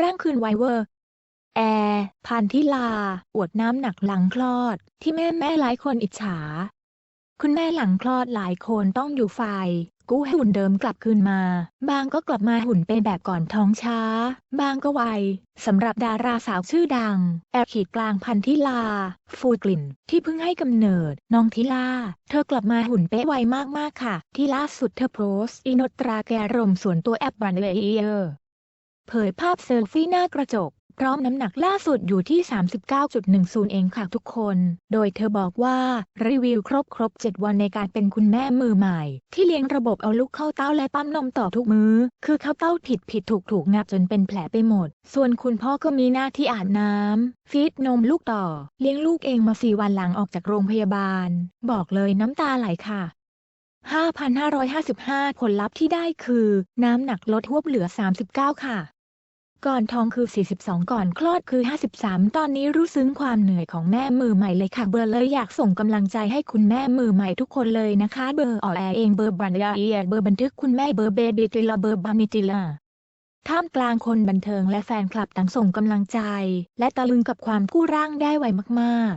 ร่างคืนไวเวอร์ แอร์พันธิลา อวดน้ำหนักหลังคลอด ที่แม่แม่หลายคนอิจฉา คุณแม่หลังคลอดหลายคนต้องอยู่ไฟ กู้ให้หุ่นเดิมกลับคืนมา บางก็กลับมาหุ่นเป็นแบบก่อนท้องช้า บางก็ไวสำหรับดาราสาวชื่อดัง แอร์ขีดกลางพันธิลา ฟูกลิ่น ที่เพิ่งให้กำเนิด น้องทิลา เธอกลับมาหุ่นเป๊ะไวมากๆค่ะ ที่ล่าสุดเธอโพสต์อินตราแกรมส่วนตัวแอปบันเลเยอร์ เผยภาพเซลฟี่หน้ากระจก พร้อมน้ำหนักล่าสุดอยู่ที่ 39.10 เองค่ะทุกคน โดยเธอบอกว่า รีวิวครบครบ 7 วันในการเป็นคุณแม่มือใหม่ ที่เลี้ยงระบบเอาลูกเข้าเต้าและปั๊มนมต่อทุกมือ้อ คือเข้าเต้าผิดผิดถูกถูกงับจนเป็นแผลไปหมด ส่วนคุณพ่อก็มีหน้าที่อาบน้ำฟีดนมลูกต่อ เลี้ยงลูกเองมาสี่วันหลังออกจากโรงพยาบาล บอกเลยน้ำตาไหลค่ะ5,555 ผลลัพธ์ที่ได้คือ น้ำหนักลดหวบเหลือ 39 ค่ะ ก่อนท้องคือ 42 ก่อนคลอดคือ 53 ตอนนี้รู้ซึ้งความเหนื่อยของแม่มือใหม่เลยค่ะ เบอร์เลยอยากส่งกำลังใจให้คุณแม่มือใหม่ทุกคนเลยนะคะ เบอร์ออแอเอง เบอร์บันยาเอียเบอร์บันทึกคุณแม่ เบอร์เบบีติลา เบอร์บามิติลาท่ามกลางคนบันเทิงและแฟนคลับต่างส่งกำลังใจ และตะลึงกับความกู้ร่างได้ไวมาก